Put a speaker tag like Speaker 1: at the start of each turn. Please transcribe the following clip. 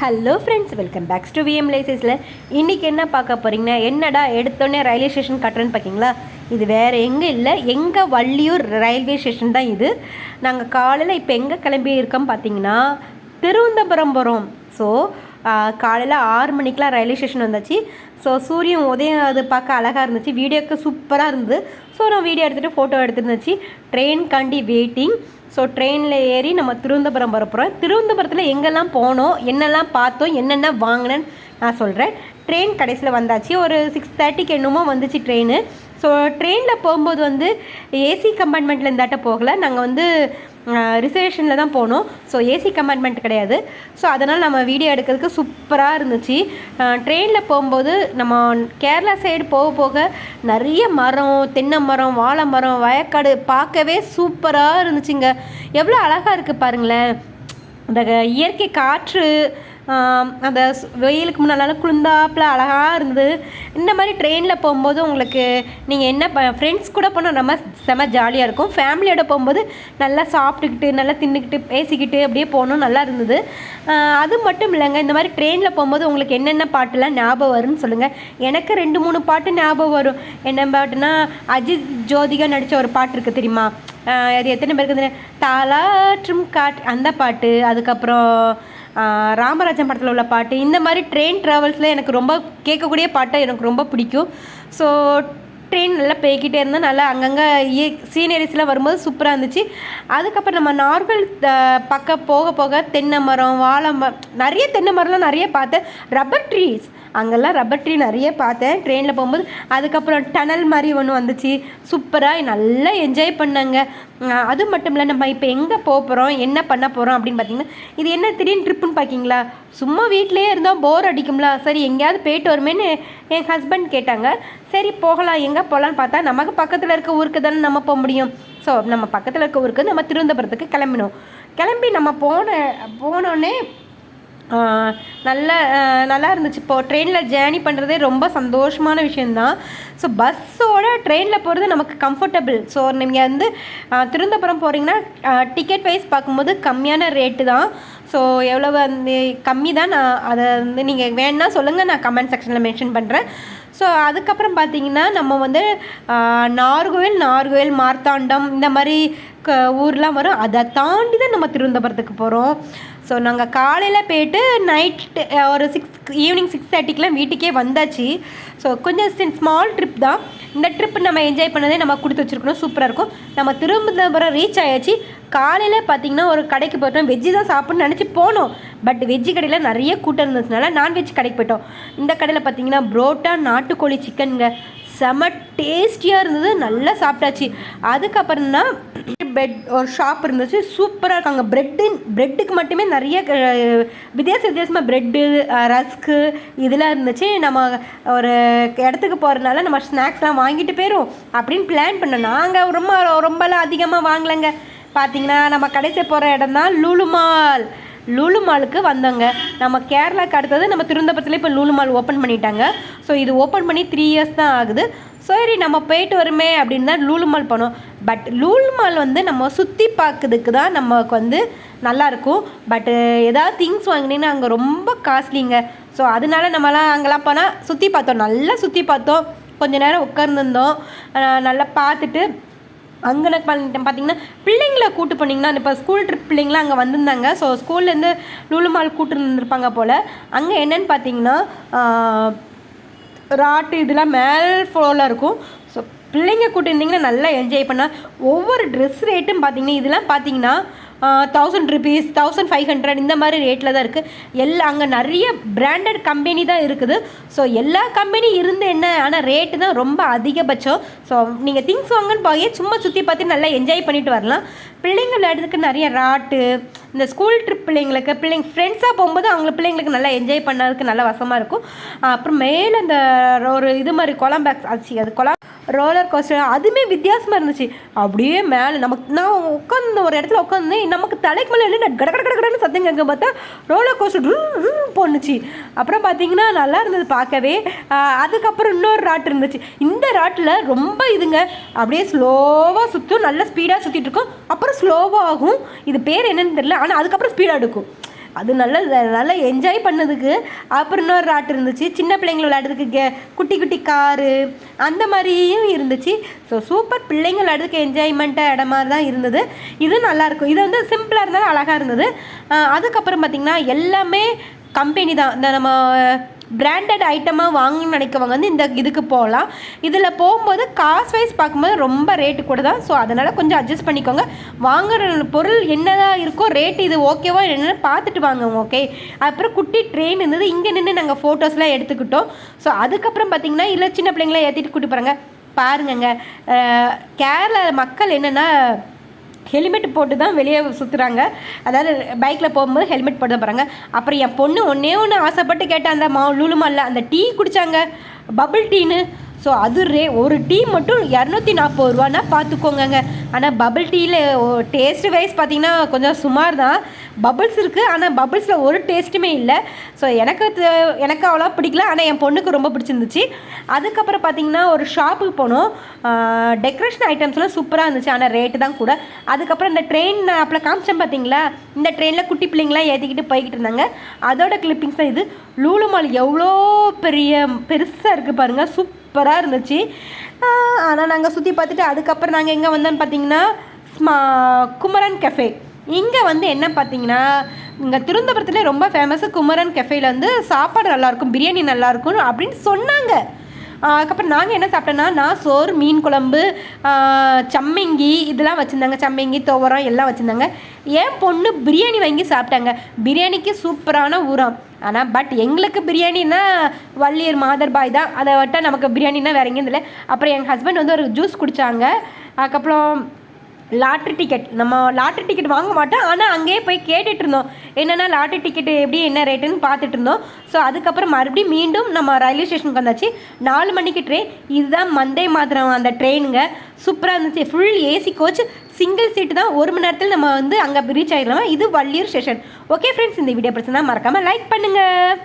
Speaker 1: Hello friends welcome backs to VM லைசஸில் இன்றைக்கி என்ன பார்க்க போகிறீங்கன்னா என்னடா எடுத்தோடனே ரயில்வே ஸ்டேஷன் கட்டுறேன்னு பார்க்கிங்களா இது வேறு எங்கே இல்லை எங்கள் வள்ளியூர் ரயில்வே ஸ்டேஷன் தான் இது. நாங்கள் காலையில் இப்போ எங்கே கிளம்பி இருக்கோம் பார்த்தீங்கன்னா திருவனந்தபுரம் போகிறோம் ஸோ காலையில் ஆறு மணிக்கெலாம் ரயில்வே ஸ்டேஷன் வந்தாச்சு. ஸோ சூரியன் உதயம் அது பார்க்க அழகாக இருந்துச்சு. வீடியோக்கு சூப்பராக இருந்தது. ஸோ நான் வீடியோ எடுத்துகிட்டு ஃபோட்டோ எடுத்துருந்துச்சு ட்ரெயின்காண்டி வெயிட்டிங் ஸோ ட்ரெயினில் ஏறி நம்ம திருவனந்தபுரம் வரப்போகிறோம் திருவனந்தபுரத்தில் எங்கெல்லாம் போனோம் என்னெல்லாம் பார்த்தோம் என்னென்ன வாங்கினேன்னு நான் சொல்கிறேன் ட்ரெயின் கடைசியில் வந்தாச்சு. ஒரு சிக்ஸ் தேர்ட்டிக்கு என்னமோ வந்துச்சு ட்ரெயின் ஸோ ட்ரெயினில் போகும்போது வந்து ஏசி கம்பார்ட்மெண்ட்டில் இருந்தாட்ட போகலை. நாங்கள் வந்து ரிசர்வேஷனில் தான் போனோம் ஸோ ஏசி கம்பார்ட்மெண்ட் கிடையாது. ஸோ அதனால் நம்ம வீடியோ எடுக்கிறதுக்கு சூப்பராக இருந்துச்சு. ட்ரெயினில் போகும்போது நம்ம கேரளா சைடு போக போக நிறைய மரம் தென்னை மரம் வாழை மரம் வயக்காடு பார்க்கவே சூப்பராக இருந்துச்சுங்க. எவ்வளோ அழகாக இருக்குது பாருங்களேன். அந்த இயற்கை காற்று அந்த வெயிலுக்கு முன்னால குளிர்ந்தாப்புல அழகாக இருந்தது. இந்த மாதிரி ட்ரெயினில் போகும்போது உங்களுக்கு நீங்கள் என்ன ப ஃப்ரெண்ட்ஸ் கூட போனால் நம்ம செம ஜாலியாக இருக்கும். ஃபேமிலியோட போகும்போது நல்லா சாப்பிட்டுக்கிட்டு நல்லா தின்னுக்கிட்டு பேசிக்கிட்டு அப்படியே போகணும் நல்லா இருந்தது. அது மட்டும் இல்லைங்க இந்த மாதிரி ட்ரெயினில் போகும்போது உங்களுக்கு என்னென்ன பாட்டுலாம் ஞாபகம் வரும்னு சொல்லுங்கள் எனக்கு ரெண்டு மூணு பாட்டு ஞாபகம் வரும். என்ன பாட்டுனா அஜித் ஜோதிகா நடித்த ஒரு பாட்டு இருக்குது தெரியுமா? அது எத்தனை பேருக்கு தெரியும்? தாலாற்றும் காட் அந்த பாட்டு. அதுக்கப்புறம் ராமராஜன் படத்தில் உள்ள பாட்டு இந்த மாதிரி ட்ரெயின் ட்ராவல்ஸில் எனக்கு ரொம்ப கேட்கக்கூடிய பாட்டை எனக்கு ரொம்ப பிடிக்கும். ஸோ ட்ரெயின் நல்லா போய்கிட்டே இருந்தால் நல்லா அங்கங்கே சீனரிஸ்லாம் வரும்போது சூப்பராக இருந்துச்சு. அதுக்கப்புறம் நம்ம நார்மல் பக்கம் போக போக தென்னை மரம் வாழை மரம் நிறைய தென்னை மரம்லாம் நிறைய பார்த்தேன். ரப்பர் ட்ரீஸ் அங்கெல்லாம் ரப்பர் ட்ரீ நிறைய பார்த்தேன். ட்ரெயினில் போகும்போது அதுக்கப்புறம் டனல் மாதிரி ஒன்று வந்துச்சு. சூப்பராக நல்லா என்ஜாய் பண்ணாங்க. அது மட்டும் இல்லை நம்ம இப்போ எங்கே போக போகிறோம் என்ன பண்ண போகிறோம் அப்படின்னு பார்த்தீங்கன்னா இது என்ன திடீர்னு ட்ரிப்புன்னு பார்க்கிங்களா சும்மா வீட்லேயே இருந்தால் போர் அடிக்கும்ல. சரி எங்கேயாவது போயிட்டு வருமேன்னு என் ஹஸ்பண்ட் கேட்டாங்க. சரி போகலாம். எங்கே போகலான்னு பார்த்தா நமக்கு பக்கத்தில் இருக்க ஊருக்கு தானே நம்ம போக முடியும். ஸோ நம்ம பக்கத்தில் இருக்க ஊருக்கு நம்ம திருவனந்தபுரத்துக்கு கிளம்பினோம். கிளம்பி நம்ம போன போனோடனே நல்ல நல்லா இருந்துச்சு. இப்போ ட்ரெயினில் ஜேர்னி பண்ணுறதே ரொம்ப சந்தோஷமான விஷயந்தான் ஸோ பஸ்ஸோட ட்ரெயினில் போகிறது நமக்கு கம்ஃபர்டபுள் ஸோ நீங்கள் வந்து திருந்தபுரம் போகிறீங்கன்னா டிக்கெட் வைஸ் பார்க்கும்போது கம்மியான ரேட்டு தான். ஸோ எவ்வளோ வந்து கம்மி தான். நான் அதை வந்து நீங்கள் வேணுன்னா சொல்லுங்கள் நான் கமெண்ட் செக்ஷனில் மென்ஷன் பண்ணுறேன் ஸோ அதுக்கப்புறம் பார்த்தீங்கன்னா நம்ம வந்து நார்கோவில் நார்கோவில் மார்த்தாண்டம் இந்த மாதிரி க ஊர்லாம் வரும். அதை தாண்டி தான் நம்ம திருவனந்தபுரத்துக்கு போகிறோம் ஸோ நாங்கள் காலையில் போயிட்டு நைட்டு ஒரு சிக்ஸ் ஈவினிங் சிக்ஸ் தேர்ட்டிக்கெலாம் வீட்டுக்கே வந்தாச்சு. ஸோ கொஞ்சம் ஸ்மால் ட்ரிப் தான். இந்த ட்ரிப் நம்ம என்ஜாய் பண்ணதே நம்ம கொடுத்து வச்சுருக்கணும். சூப்பராக இருக்கும். நம்ம திருவனந்தபுரம் ரீச் ஆயாச்சு. காலையில் பார்த்தீங்கன்னா ஒரு கடைக்கு போயிட்டோம். வெஜ்ஜு தான் சாப்பிட்னு நினச்சி போனோம். பட் வெஜ்ஜு கடையில் நிறைய கூட்டம் இருந்ததுனால நான்வெஜ் கடைக்கு போயிட்டோம். இந்த கடையில் பார்த்தீங்கன்னா புரோட்டா நாட்டுக்கோழி சிக்கனுங்க செம டேஸ்டியாக இருந்தது நல்லா சாப்பிட்டாச்சு. அதுக்கப்புறம்னா பெட் ஒரு ஷாப் இருந்துச்சு சூப்பராக இருக்காங்க. ப்ரெட்டு ப்ரெட்டுக்கு மட்டுமே நிறைய வித்தியாச வித்தியாசமாக ப்ரெட்டு ரஸ்க்கு இதெல்லாம் இருந்துச்சு. நம்ம ஒரு இடத்துக்கு போகிறதுனால நம்ம ஸ்நாக்ஸ்லாம் வாங்கிட்டு போயிடும் அப்படின்னு பிளான் பண்ணோம். நாங்கள் ரொம்ப ரொம்பலாம் அதிகமாக வாங்கலைங்க. பார்த்தீங்கன்னா நம்ம கடைசி போகிற இடம் தான் லூலுமால் லூலு மாலுக்கு வந்தோங்க. நம்ம கேரளாக்கு அடுத்தது நம்ம திருவனந்தபுரத்தில் இப்போ லூலு மால் ஓப்பன் பண்ணிட்டாங்க. ஸோ இது ஓப்பன் பண்ணி த்ரீ இயர்ஸ் தான் ஆகுது. சரி நம்ம போயிட்டு வருமே அப்படின்னு தான் லூலு மால் போனோம். பட் லூலு மால் வந்து நம்ம சுற்றி பார்க்கறதுக்கு தான் நமக்கு வந்து நல்லாயிருக்கும் பட்டு ஏதாவது திங்ஸ் வாங்கினீங்கன்னா அங்கே ரொம்ப காஸ்ட்லிங்க ஸோ அதனால நம்மலாம் அங்கெல்லாம் போனால் சுற்றி பார்த்தோம். நல்லா சுற்றி பார்த்தோம். கொஞ்ச நேரம் உட்காந்துருந்தோம் நல்லா பார்த்துட்டு அங்கே நான் பண்ணிட்டேன். பார்த்தீங்கன்னா பிள்ளைங்களை கூட்டு போனீங்கன்னா இப்போ ஸ்கூல் ட்ரிப் பிள்ளைங்களாம் அங்கே வந்திருந்தாங்க. ஸோ ஸ்கூல்லேருந்து லூலுமால் கூட்டு இருந்திருப்பாங்க போல். அங்கே என்னென்னு பார்த்தீங்கன்னா ராட்டு இதெல்லாம் மேல் ஃப்ளோரில் இருக்கும். ஸோ பிள்ளைங்க கூட்டு இருந்தீங்கன்னா நல்லா என்ஜாய் பண்ணால் ஒவ்வொரு ட்ரெஸ் ரேட்டும் பார்த்தீங்கன்னா இதெல்லாம் பார்த்தீங்கன்னா thousand rupees thousand five hundred இந்த மாதிரி ரேட்டில் தான் இருக்குது எல்லா அங்கே நிறைய பிராண்டட் கம்பெனி தான் இருக்குது. ஸோ எல்லா கம்பெனி இருந்து என்ன ஆனால் ரேட்டு தான் ரொம்ப அதிகபட்சம். ஸோ நீங்கள் திங்ஸ் வாங்கன்னு போய் சும்மா சுற்றி பார்த்து நல்லா என்ஜாய் பண்ணிட்டு வரலாம். பிள்ளைங்க விளையாடுறதுக்கு நிறைய ராட்டு இந்த ஸ்கூல் ட்ரிப் பிள்ளைங்களுக்கு பிள்ளைங்க ஃப்ரெண்ட்ஸாக போகும்போது அவங்க பிள்ளைங்களுக்கு நல்லா என்ஜாய் பண்ணறதுக்கு நல்லா வசமாக இருக்கும். அப்புறம் மேலே இந்த ஒரு இது மாதிரி கொலம்பேக்ஸ் ஆச்சு அது கொலா ரோலர் கோஸ்டர் அதுவுமே வித்தியாசமாக இருந்துச்சு. அப்படியே மேலே நமக்கு நான் உட்காந்து ஒரு இடத்துல உட்காந்து நமக்கு தலைக்கு மேலே என்ன கட கட கடன்னு சத்தம் கேட்க பார்த்தா ரோலர் கோஸ்டர் போணுச்சு. அப்புறம் பார்த்தீங்கன்னா நல்லா இருந்தது பார்க்கவே. அதுக்கப்புறம் இன்னொரு ராட் இருந்துச்சு. இந்த ராட்டில் ரொம்ப இதுங்க அப்படியே ஸ்லோவாக சுற்றும் நல்ல ஸ்பீடாக சுற்றிட்டு இருக்கும். அப்புறம் ஸ்லோவாக ஆகும் இது பேர் என்னன்னு தெரியல ஆனால் அதுக்கப்புறம் ஸ்பீடாக எடுக்கும். அது நல்லா நல்லா என்ஜாய் பண்ணதுக்கு அப்புறம் இன்னொரு ராட்டு இருந்துச்சு. சின்ன பிள்ளைங்கள விளையாடுறதுக்கு கே குட்டி குட்டி காரு அந்த மாதிரியும் இருந்துச்சு. ஸோ சூப்பர் பிள்ளைங்க விளையாடுறதுக்கு என்ஜாய்மெண்ட்டாக இடமா தான் இருந்தது. இது நல்லாயிருக்கும் இது வந்து சிம்பிளாக இருந்தாலும் அழகாக இருந்தது. அதுக்கப்புறம் பார்த்திங்கன்னா எல்லாமே கம்பெனி தான். இந்த நம்ம பிராண்டட் ஐட்டமாக வாங்கணும்னு நினைக்கவங்க வந்து இந்த இதுக்கு போகலாம். இதில் போகும்போது காசு வைஸ் பார்க்கும்போது ரொம்ப ரேட்டு கூட தான். ஸோ அதனால் கொஞ்சம் அட்ஜஸ்ட் பண்ணிக்கோங்க. வாங்குற பொருள் என்னதான் இருக்கோ ரேட் இது ஓகேவா என்னென்னு பார்த்துட்டு வாங்க ஓகே அப்புறம் குட்டி ட்ரெயின் இருந்தது. இங்கே நின்று நாங்கள் ஃபோட்டோஸ்லாம் எடுத்துக்கிட்டோம். ஸோ அதுக்கப்புறம் பார்த்திங்கன்னா இல்லை சின்ன பிள்ளைங்களாம் ஏற்றிட்டு கூட்டி போகிறாங்க பாருங்கங்க. கேரளா மக்கள் என்னென்னா ஹெல்மெட் போட்டு தான் வெளியே சுற்றுறாங்க அதாவது பைக்கில் போகும்போது ஹெல்மெட் போட்டு தான் போகிறாங்க அப்புறம் என் பொண்ணு ஒன்றே ஒன்று ஆசைப்பட்டு கேட்டால் அந்த மா லூலு அந்த டீ குடித்தாங்க பபுள் டீன்னு. ஸோ அது ரே ஒரு டீ மட்டும் இரநூத்தி நாற்பது ரூபான்னா பார்த்துக்கோங்கங்க. ஆனால் பபிள் டீயில் டேஸ்ட் வைஸ் பார்த்திங்கன்னா கொஞ்சம் சுமார் தான் பபிள்ஸ் இருக்குது ஆனால் பபிள்ஸில் ஒரு டேஸ்ட்டுமே இல்லை. ஸோ எனக்கு எனக்கு அவ்வளோ பிடிக்கல. ஆனால் என் பொண்ணுக்கு ரொம்ப பிடிச்சிருந்துச்சு. அதுக்கப்புறம் பார்த்திங்கன்னா ஒரு ஷாப்புக்கு போனோம். டெக்கரேஷன் ஐட்டம்ஸ்லாம் சூப்பராக இருந்துச்சு. ஆனால் ரேட்டு தான் கூட. அதுக்கப்புறம் இந்த ட்ரெயின் அப்போ காமிச்சேன் பார்த்தீங்களா? இந்த ட்ரெயினில் குட்டி பிள்ளைங்களாம் ஏற்றிக்கிட்டு போய்கிட்டு இருந்தாங்க. அதோட கிளிப்பிங்ஸ் தான் இது. லூலு மால் எவ்வளோ பெரிய பெருசாக இருக்குது பாருங்கள் சூப்பராக இருந்துச்சு. ஆனால் நாங்கள் சுற்றி பார்த்துட்டு அதுக்கப்புறம் நாங்கள் எங்கே வந்தோன்னு பார்த்தீங்கன்னா ஸ்மா குமரன் கெஃபே இங்கே வந்து என்ன பார்த்தீங்கன்னா இங்கே திருவனந்தபுரத்துல ரொம்ப ஃபேமஸ் குமரன் கெஃபேல வந்து சாப்பாடு நல்லாயிருக்கும் பிரியாணி நல்லாயிருக்கும் அப்படின்னு சொன்னாங்க. அதுக்கப்புறம் நாங்கள் என்ன சாப்பிட்டோன்னா நான் சோறு மீன் குழம்பு சம்மங்கி இதெல்லாம் வச்சுருந்தாங்க. சம்மங்கி துவரம் எல்லாம் வச்சுருந்தாங்க. என் பொண்ணு பிரியாணி வாங்கி சாப்பிட்டாங்க. பிரியாணிக்கு சூப்பரான உரம் ஆனால் பட் எங்களுக்கு பிரியாணின்னா வள்ளியூர் மாதர்பாய் தான். அதை விட்டால் நமக்கு பிரியாணின்னா வேற எங்கேயும் இல்லை. அப்புறம் எங்கள் ஹஸ்பண்ட் வந்து ஒரு ஜூஸ் குடித்தாங்க அதுக்கப்புறம் லாட்ரி டிக்கெட். நம்ம லாட்ரி டிக்கெட் வாங்க மாட்டோம். ஆனால் அங்கேயே போய் கேட்டுட்டு இருந்தோம். என்னென்னா லாட்ரி டிக்கெட் எப்படி என்ன ரேட்டுன்னு பார்த்துட்டு இருந்தோம். ஸோ அதுக்கப்புறம் மறுபடியும் மீண்டும் நம்ம ரயில்வே ஸ்டேஷனுக்கு வந்தாச்சு. நாலு மணிக்கு ட்ரெயின் இதுதான் மந்தே மாத்திரம் அந்த ட்ரெயினுங்க சூப்பராக இருந்துச்சு. Full AC coach single seat தான். ஒரு மணி நேரத்தில் நம்ம வந்து அங்கே ரீச் ஆகிடலாம் இது வள்ளியூர் ஸ்டேஷன் ஓகே ஃப்ரெண்ட்ஸ் இந்த வீடியோ பிரச்சனை மறக்காமல் லைக் பண்ணுங்கள்